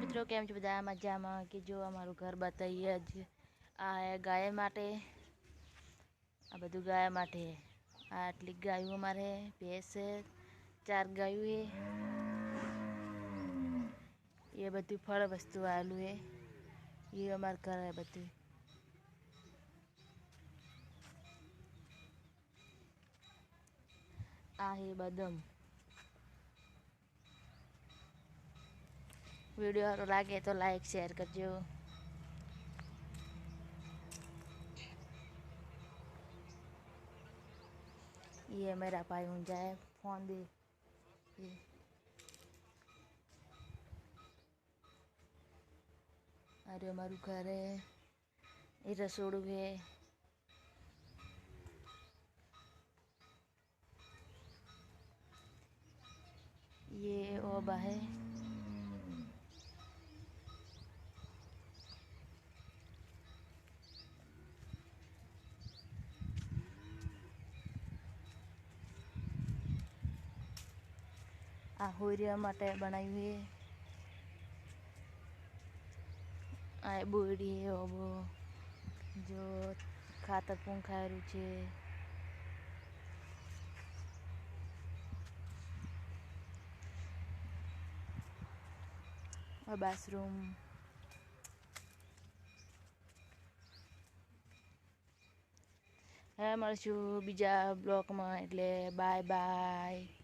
બધું ગેમ જો બહુ મજામાં કે જો અમારું ઘર બતિયે આજ આ હે ગાય માટે આ બધું ગાય માટે આટલી ગાયો અમારે ભેસ ચાર ગાયો હે યે બધી ફળ વસ્તુ આલુ હે યે અમાર કરાય બતિય આ હે બદમ વિડીયો लगे तो लाइक લાઈક कर दियो ये मेरा भाई ऊंचा जाए फोन भी अरे मारू घर है ये रसोड़ू है ये ओबा है આ હોરિયા માટે બનાવ્યું છે આ બોડી ઓબો જો ખાતર પૂંખાયેલું છે આ બાથરૂમ હવે મળશું બીજા બ્લોકમાં એટલે બાય બાય